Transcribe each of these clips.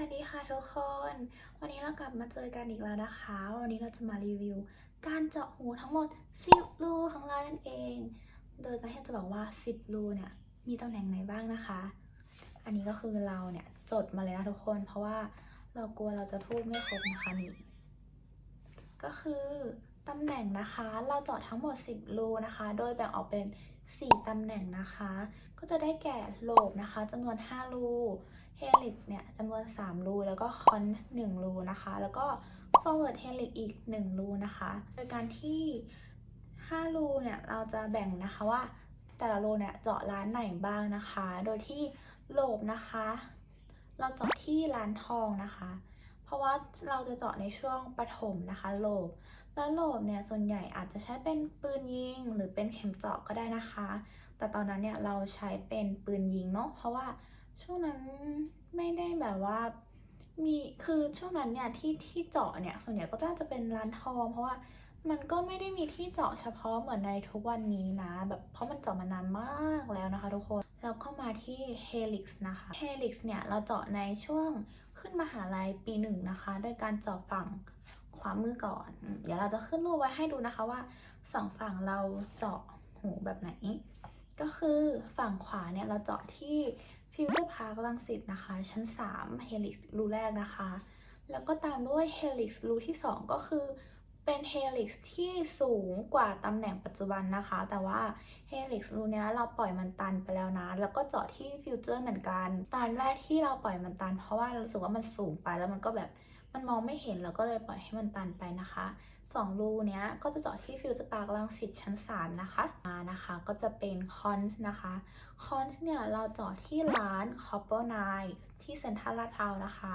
วัสดีค่ะทุกคน วันนี้เรากลับมาเจอกันอีกแล้วนะคะ วันนี้เราจะมารีวิว การเจาะหูทั้งหมด 10 รูของเรานั่นเอง โดยการที่จะบอกว่า 10 รูเนี่ยมีตำแหน่งไหนบ้างนะคะ อันนี้ก็คือเราเนี่ยจดมาเลยนะทุกคน เพราะว่าเรากลัวเราจะพูดไม่ครบนะคะนี่ก็คือ ตำแหน่งนะคะ เราเจาะทั้งหมด 10 รูนะคะ โดยแบ่งออกเป็น 4 ตำแหน่งนะคะ ก็จะได้แก่โลบนะคะจำนวน 5 รูเฮลิกเนี่ยจำนวน 3 รู แล้วก็คอน1รูนะคะ แล้วก็ forward helix อีก 1 รูนะคะ โดยการที่ 5 รูเนี่ยเราจะแบ่งนะคะว่าแต่ละรูเนี่ยเจาะร้านไหนบ้างนะคะ โดยที่โลบนะคะ เราเจาะที่ร้านทองนะคะ เพราะว่าเราจะเจาะในช่วงปฐมนะคะโลบ แล้วโลบเนี่ยส่วนใหญ่อาจจะใช้เป็นปืนยิงหรือเป็นเข็มเจาะก็ได้นะคะ แต่ตอนนั้นเนี่ยเราใช้เป็นปืนยิงเนาะเพราะว่าช่วงนั้นไม่ได้แบบว่ามีคือช่วงนั้นเนี่ยที่ที่เจาะเนี่ยส่วนใหญ่ก็น่าจะเป็นร้านทอง เพราะว่ามันก็ไม่ได้มีที่เจาะเฉพาะเหมือนในทุกวันนี้นะแบบเพราะมันเจาะมานานมากแล้วนะคะทุกคนแล้วก็มาที่ Helix นะคะ Helix เนี่ยเราเจาะในช่วงขึ้นมหาลัยปีหนึ่งนะคะ โดยการเจาะฝั่ง ขวามือก่อน เดี๋ยวเราจะขึ้นรูปไว้ให้ดูนะคะว่าสองฝั่งเราเจาะหูแบบไหน ก็คือฝั่งขวาเนี่ยเราเจาะที่ฟิวเจอร์พาร์คลังสิตนะคะ ชั้น3 Helix รูแรกนะคะ แล้วก็ตามด้วย Helix รูที่ 2 ก็คือเป็น Helix ที่สูงกว่าตำแหน่งปัจจุบันนะคะ แต่ว่า Helix รูเนี้ยเราปล่อยมันตันไปแล้วนะ แล้วก็เจาะที่ฟิวเจอร์เหมือนกัน ตอนแรกที่เราปล่อยมันตัน เพราะว่าเรารู้สึกว่ามันสูงไปแล้วมันก็แบบ มันมองไม่เห็นเราก็เลยปล่อยให้มันตันไปนะคะสองรูเนี้ยก็จะเจาะที่ฟิวเจอร์พากลังสิตชั้น 3 นะคะ มานะคะก็จะเป็นคอนส์นะคะคอนส์เนี่ยเราเจาะที่ร้าน c o p p e r n i ที่เซ็นทรัลลาดพร้าวนะคะ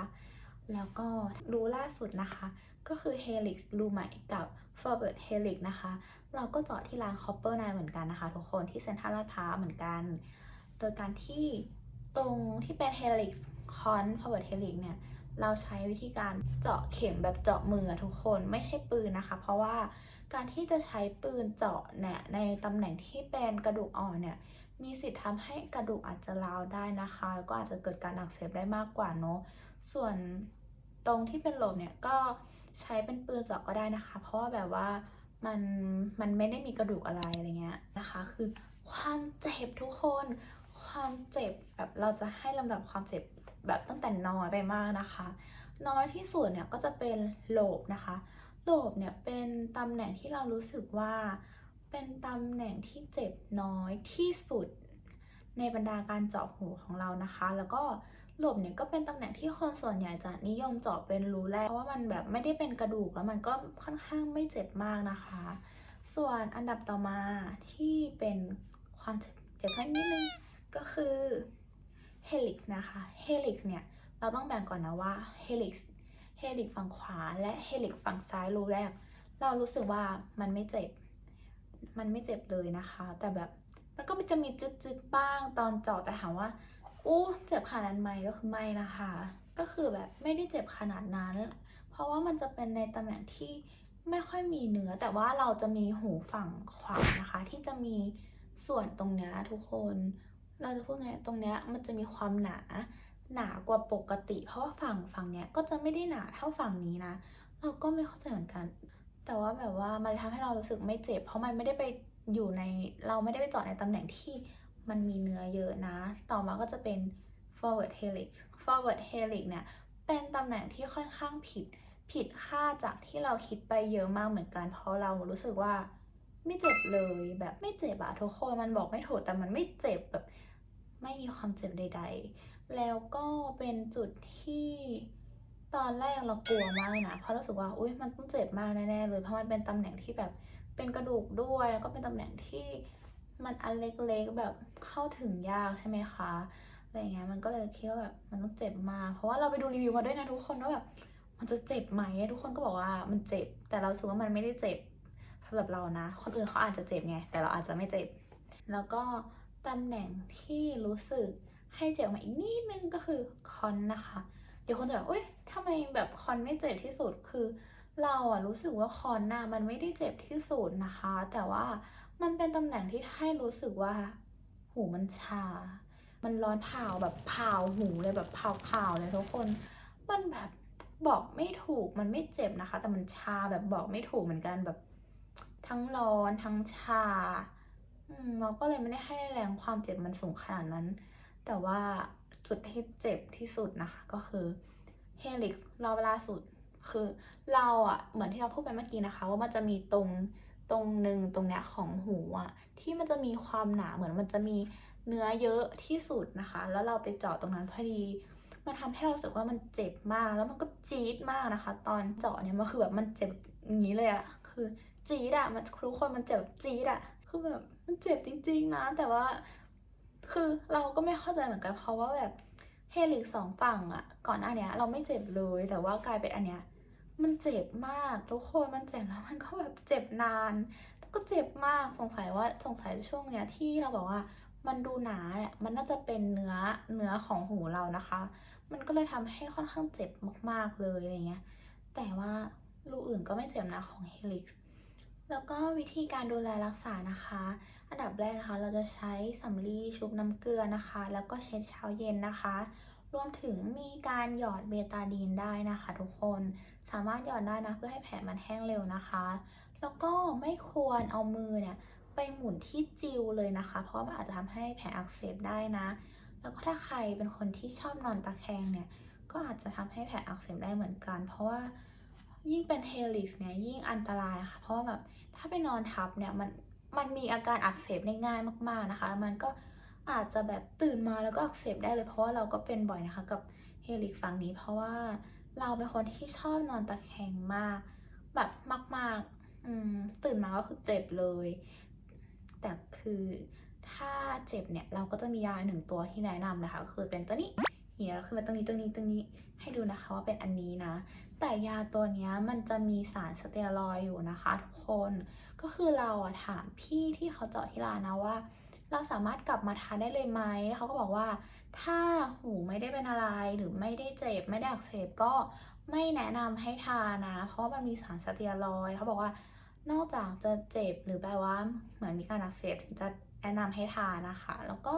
แล้วก็รูล่าสุดนะคะ ก็คือ Helix รูใหม่กับ Forward Helix นะคะ เราก็เจาะที่ร้าน c o p p e r n i เหมือนกันนะคะ ทุกคนที่เซ็นทรัลลาดพร้าวเหมือนกัน โดยการที่ตรงที่เป็น Helix Con Forward Helix เนี่ย เราใช้วิธีการเจาะเข็มแบบเจาะมือทุกคนไม่ใช่ปืนนะคะ เพราะว่าการที่จะใช้ปืนเจาะเนี่ยในตำแหน่งที่เป็นกระดูกอ่อนเนี่ยมีสิทธิ์ทำให้กระดูกอาจจะร้าวได้นะคะแล้วก็อาจจะเกิดการอักเสบได้มากกว่าเนาะส่วนตรงที่เป็นหลบเนี่ยก็ใช้เป็นปืนเจาะก็ได้นะคะ เพราะว่าแบบว่ามันมันไม่ได้มีกระดูกอะไรอะไรเงี้ยนะคะ คือความเจ็บทุกคน ความเจ็บแบบเราจะให้ลำดับความเจ็บ แบบตั้งแต่น้อยไปมากนะคะ น้อยที่สุดเนี่ยก็จะเป็นโลบนะคะโลบเนี่ยเป็นตำแหน่งที่เรารู้สึกว่า เป็นตำแหน่งที่เจ็บน้อยที่สุดในบรรดาการเจาะหูของเรานะคะ แล้วก็โหลบเนี่ยก็เป็นตำแหน่งที่คนส่วนใหญ่จะนิยมเจาะเป็นรูแรก เพราะว่ามันแบบไม่ได้เป็นกระดูกแล้วมันก็ค่อนข้างไม่เจ็บมากนะคะ ส่วนอันดับต่อมาที่เป็นความเจ็บเจ็บแค่นิดนึงก็คือ helix นะคะ helix เนี่ยเราต้องแบ่งก่อนนะว่า helix helix ฝั่งขวาและ helix ฝั่งซ้ายรูแรก เรารู้สึกว่ามันไม่เจ็บ มันไม่เจ็บเลยนะคะ แต่แบบมันก็จะมีจึ๊กๆบ้างตอนเจาะแต่ถามว่าอู้เจ็บขนาดนั้นไหมก็คือไม่นะคะ ก็คือแบบไม่ได้เจ็บขนาดนั้น เพราะว่ามันจะเป็นในตำแหน่งที่ไม่ค่อยมีเนื้อ แต่ว่าเราจะมีหูฝั่งขวานะคะ ที่จะมีส่วนตรงเนี้ยทุกคน เราจะพูดไงตรงเนี้ยมันจะมีความหนาหนากว่าปกติ เพราะว่าฝั่งฝั่งเนี้ยก็จะไม่ได้หนาเท่าฝั่งนี้นะ เราก็ไม่เข้าใจเหมือนกัน แต่ว่าแบบว่ามันทำให้เรารู้สึกไม่เจ็บ เพราะมันไม่ได้ไปอยู่ในเราไม่ได้ไปจาะในตำแหน่งที่มันมีเนื้อเยอะนะ ต่อมาก็จะเป็น forward helix forward helix เนี่ยเป็นตำแหน่งที่ค่อนข้างผิดผิดค่าจากที่เราคิดไปเยอะมากเหมือนกัน เพราะเรารู้สึกว่าไม่เจ็บเลยแบบไม่เจ็บอะทุกคนมันบอกไม่ถูกแต่มันไม่เจ็บแบบ ไม่มีความเจ็บใด ๆ แล้วก็เป็นจุดที่ตอนแรกเรากลัวมากนะเพราะรู้สึกว่าอุ้ยมันต้องเจ็บมากแน่ๆเลยเพราะมันเป็นตำแหน่งที่แบบเป็นกระดูกด้วยแล้วก็เป็นตำแหน่งที่มันอันเล็กๆแบบเข้าถึงยากใช่ไหมคะอะไรเงี้ยมันก็เลยคิดว่าแบบมันต้องเจ็บมากเพราะว่าเราไปดูรีวิวมาด้วยนะทุกคนว่าแบบมันจะเจ็บไหมทุกคนก็บอกว่ามันเจ็บ แต่เราสึกว่ามันไม่ได้เจ็บสำหรับเรานะ คนอื่นเขาอาจจะเจ็บไง แต่เราอาจจะไม่เจ็บ แล้วก็ ตำแหน่งที่รู้สึกให้เจ็บมาอีกนิดนึงก็คือคอนนะคะ เดี๋ยวคนจะแบบเอ้ยทำไมแบบคอนไม่เจ็บที่สุดคือ เราอะรู้สึกว่าคอนน่ะมันไม่ได้เจ็บที่สุดนะคะ แต่ว่ามันเป็นตำแหน่งที่ให้รู้สึกว่า หูมันชา มันร้อนเผาแบบเผาหูเลยแบบเผาเผาเลยทุกคน มันแบบบอกไม่ถูกมันไม่เจ็บนะคะ แต่มันชาแบบบอกไม่ถูกเหมือนกันแบบ ทั้งร้อนทั้งชา เราก็เลยไม่ได้ให้แรงความเจ็บมันสูงขนาดนั้น แต่ว่าจุดที่เจ็บที่สุดนะคะ ก็คือเฮลิกรอบล่าสุดคือเราอะเหมือนที่เราพูดไปเมื่อกี้นะคะ ว่ามันจะมีตรงตรงหนึ่งตรงเนี้ยของหูอะที่มันจะมีความหนาเหมือนมันจะมีเนื้อเยอะที่สุดนะคะ แล้วเราไปเจาะตรงนั้นพอดีมันทำให้เราสึกว่ามันเจ็บมากแล้วมันก็จี๊ดมากนะคะ ตอนเจาะเนี่ยมันคือแบบมันเจ็บอย่างนี้เลยอะคือจี๊ดอะมันทุกคนมันเจ็บจี๊ดอะคือแบบ มันเจ็บจริง ๆ นะ แต่ว่า คือเราก็ไม่เข้าใจเหมือนกันเพราะว่าแบบเฮลิกสองฝั่งอะก่อนหน้าเนี้ยเราไม่เจ็บเลย แต่ว่ากลายเป็นอันเนี้ยมันเจ็บมากทุกคนมันเจ็บแล้วมันก็แบบเจ็บนานแล้วก็เจ็บมากสงสัยว่าสงสัยช่วงเนี้ยที่เราบอกว่ามันดูหนาเนี่ยมันน่าจะเป็นเนื้อเนื้อของหูเรานะคะ มันก็เลยทำให้ค่อนข้างเจ็บมากๆเลยอะไรเงี้ยแต่ว่ารูอื่นก็ไม่เจ็บนะของ Helix แล้วก็วิธีการดูแลรักษานะคะ อันดับแรกนะคะ เราจะใช้สำลีชุบน้ำเกลือนะคะ แล้วก็เช็ดเช้าเย็นนะคะ รวมถึงมีการหยอดเบตาดีนได้นะคะ ทุกคน สามารถหยอดได้นะเพื่อให้แผลมันแห้งเร็วนะคะ แล้วก็ไม่ควรเอามือเนี่ยไปหมุนที่จิวเลยนะคะ เพราะมันอาจจะทำให้แผลอักเสบได้นะ แล้วก็ถ้าใครเป็นคนที่ชอบนอนตะแคงเนี่ย ก็อาจจะทำให้แผลอักเสบได้เหมือนกัน เพราะว่ายิ่งเป็นเฮลิกซ์เนี่ยยิ่งอันตรายนะคะ เพราะว่าแบบ ถ้าไปนอนทับเนี่ยมันมันมีอาการอักเสบได้ง่ายมากๆนะคะ มันก็อาจจะแบบตื่นมาแล้วก็อักเสบได้เลยเพราะว่าเราก็เป็นบ่อยนะคะกับเฮลิกฝั่งนี้เพราะว่าเราเป็นคนที่ชอบนอนตะแคงมาก แบบมากๆอืมตื่นมาก็คือเจ็บเลย แต่คือถ้าเจ็บเนี่ยเราก็จะมียาหนึ่งตัวที่แนะนำนะคะก็คือเป็นตัวนี้เหียแล้วคือเป็นตรงนี้ตรงนี้ตรงนี้ ให้ดูนะคะว่าเป็นอันนี้นะ แต่ยาตัวนี้มันจะมีสารสเตียรอยอยู่นะคะทุกคน ก็คือเราอะถามพี่ที่เขาเจาะที่ร้านนะว่า เราสามารถกลับมาทานได้เลยไหม เขาก็บอกว่า ถ้าหูไม่ได้เป็นอะไรหรือไม่ได้เจ็บไม่ได้อักเสบก็ไม่แนะนำให้ทานนะ เพราะมันมีสารสเตียรอยเขาบอกว่านอกจากจะเจ็บหรือแบบว่าเหมือนมีการอักเสบถึงจะแนะนำให้ทานนะคะ แล้วก็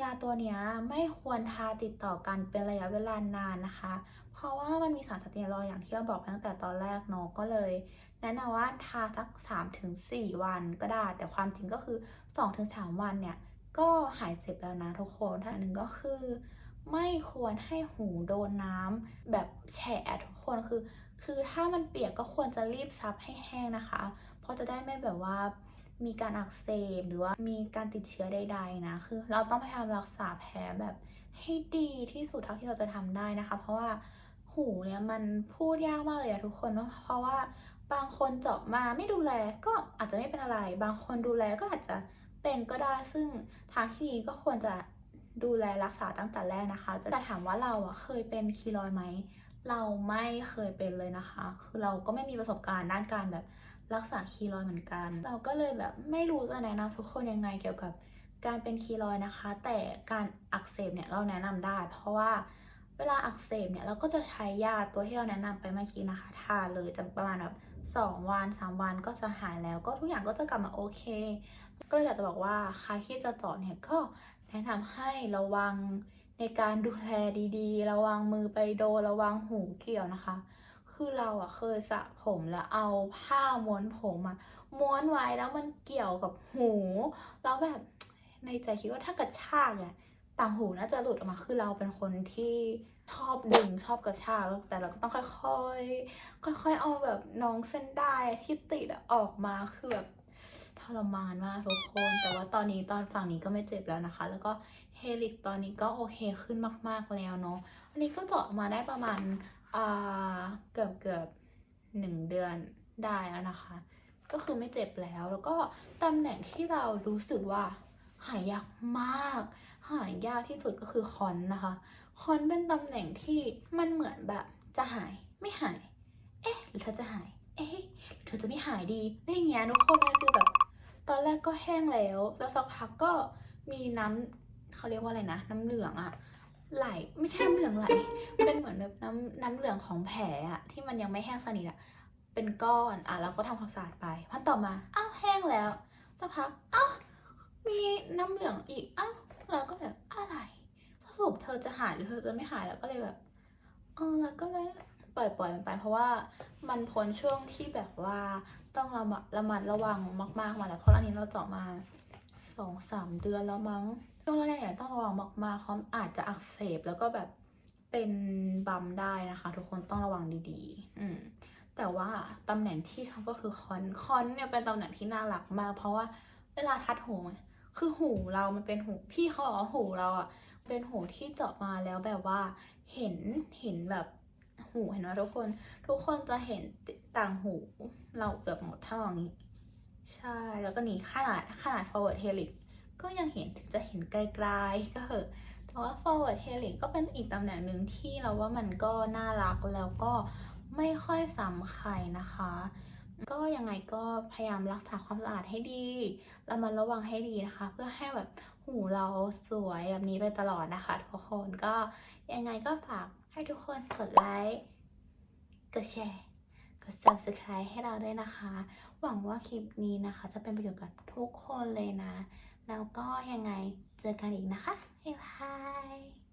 ยาตัวนี้ไม่ควรทาติดต่อกันเป็นระยะเวลานานนะคะ เพราะว่ามันมีสารสเตียรอยอย่างที่เราบอกไปตั้งแต่ตอนแรกเนาะก็เลย แนะนำว่าทาสัก 3-4 วันก็ได้ แต่ความจริงก็คือ 2-3 วันเนี่ย ก็หายเจ็บแล้วนะทุกคนท่าหนึ่งก็คือ ไม่ควรให้หูโดนน้ำแบบแฉะทุกคนคือ คือถ้ามันเปียกก็ควรจะรีบซับให้แห้งนะคะ เพราะจะได้ไม่แบบว่า มีการอักเสบหรือว่ามีการติดเชื้อใด ๆ นะ คือเราต้องพยายามรักษาแผลแบบให้ดีที่สุดเท่าที่เราจะทำได้นะคะ เพราะว่าหูเนี่ยมันพูดยากมากเลยอะทุกคนเนอะเพราะว่าบางคนเจาะมาไม่ดูแลก็อาจจะไม่เป็นอะไร บางคนดูแลก็อาจจะเป็นก็ได้ ซึ่งทางที่ดีก็ควรจะดูแลรักษาตั้งแต่แรกนะคะ แต่ถามว่าเราอะเคยเป็นคีรอยไหม เราไม่เคยเป็นเลยนะคะ คือเราก็ไม่มีประสบการณ์ด้านการแบบ รักษาคีรอยเหมือนกัน เราก็เลยแบบไม่รู้จะแนะนำทุกคนยังไงเกี่ยวกับการเป็นคีรอยนะคะ แต่การอักเสบเนี่ยเราแนะนำได้ เพราะว่าเวลาอักเสบเนี่ยเราก็จะใช้ยาตัวที่เราแนะนำไปเมื่อกี้นะคะทาเลยจะประมาณแบบ2วัน 3 วันก็จะหายแล้วก็ทุกอย่างก็จะกลับมาโอเค ก็เลยอยากจะบอกว่าใครที่จะเจาะเนี่ยก็แนะนำให้ระวังในการดูแลดีๆ ระวังมือไปโดนระวังหูเกี่ยวนะคะ คือเราอะเคยสระผมแล้วเอาผ้าม้วนผมอะม้วนไว้แล้วมันเกี่ยวกับหูแล้วแบบในใจคิดว่าถ้ากระชากเนี่ยต่างหูน่าจะหลุดออกมาคือเราเป็นคนที่ชอบดึงชอบกระชากแต่เราก็ต้องค่อยๆ ค่อยๆ เอาแบบน้องเส้นได้ที่ติดออกมาคือแบบทรมานมากทุกคน แต่ว่าตอนนี้ตอนฝั่งนี้ก็ไม่เจ็บแล้วนะคะ แล้วก็เฮลิกตอนนี้ก็โอเคขึ้นมากๆแล้วเนาะอันนี้ก็เจาะมาได้ประมาณ เกือบเกือบหนึ่งเดือนได้แล้วนะคะ ก็คือไม่เจ็บแล้วแล้วก็ตำแหน่งที่เรารู้สึกว่า หายยากมาก หายยากที่สุดก็คือคอนนะคะ คอนเป็นตำแหน่งที่มันเหมือนแบบจะหายไม่หาย เอ๊ะหรือเธอจะหาย เอ๊ะหรือเธอจะไม่หายดีนี่อย่างเงี้ยทุกคนมันคือแบบ ตอนแรกก็แห้งแล้ว แล้วสักพักก็มีน้ำเขาเรียกว่าอะไรนะ น้ำเหลืองอะ ไหลไม่ใช่น้ำเหลืองไหลเป็นเหมือนแบบน้ำน้ำเหลืองของแผลอะที่มันยังไม่แห้งสนิทอะเป็นก้อนอะเราก็ทำความสะอาดไปพันต่อมาอ้าวแห้งแล้วสักพักอ้าวมีน้ำเหลืองอีกอ้าวเราก็แบบอะไรสรุปเธอจะหายหรือเธอจะไม่หายแล้วก็เลยแบบเออแล้วก็เลยปล่อยปล่อยมันไป เพราะว่ามันพ้นช่วงที่แบบว่าต้องระมัดระมัดระวังมาก ๆ มาแล้วเพราะอันนี้เราเจาะมาสองสามเดือนแล้วมั้ง ช่วงแรกๆเนี่ยต้องระวังมากๆเพราะอาจจะอักเสบแล้วก็แบบเป็นบัมได้นะคะ ทุกคนต้องระวังดีๆ อืมแต่ว่าตำแหน่งที่ชอบก็คือคอนคอนเนี่ยเป็นตำแหน่งที่น่ารักมาก เพราะว่าเวลาทัดหูคือหูเรามันเป็นหูพี่เขาบอกว่าหูเราอะเป็นหูที่เจาะมาแล้วแบบว่าเห็นเห็นแบบหูเห็นไหมทุกคน ทุกคนจะเห็นต่างหูเราเกือบหมดเท่านี้ ใช่แล้วก็นี่ขนาดขนาด forward helix ก็ยังเห็นถึงจะเห็นไกลๆก็เหอะแต่ว่า forward helix ก็เป็นอีกตำแหน่งหนึ่งที่เราว่ามันก็น่ารักแล้วก็ไม่ค่อยซ้ำใครนะคะ ก็ยังไงก็พยายามรักษาความสะอาดให้ดีแล้วมันระวังให้ดีนะคะ เพื่อให้แบบหูเราสวยแบบนี้ไปตลอดนะคะทุกคนก็ยังไงก็ฝากให้ทุกคนกดไลค์กดแชร์กด subscribe ให้เราด้วยนะคะ หวังว่าคลิปนี้นะคะ จะเป็นประโยชน์กับทุกคนเลยนะ แล้วก็ยังไงเจอกันอีกนะคะบ๊ายบาย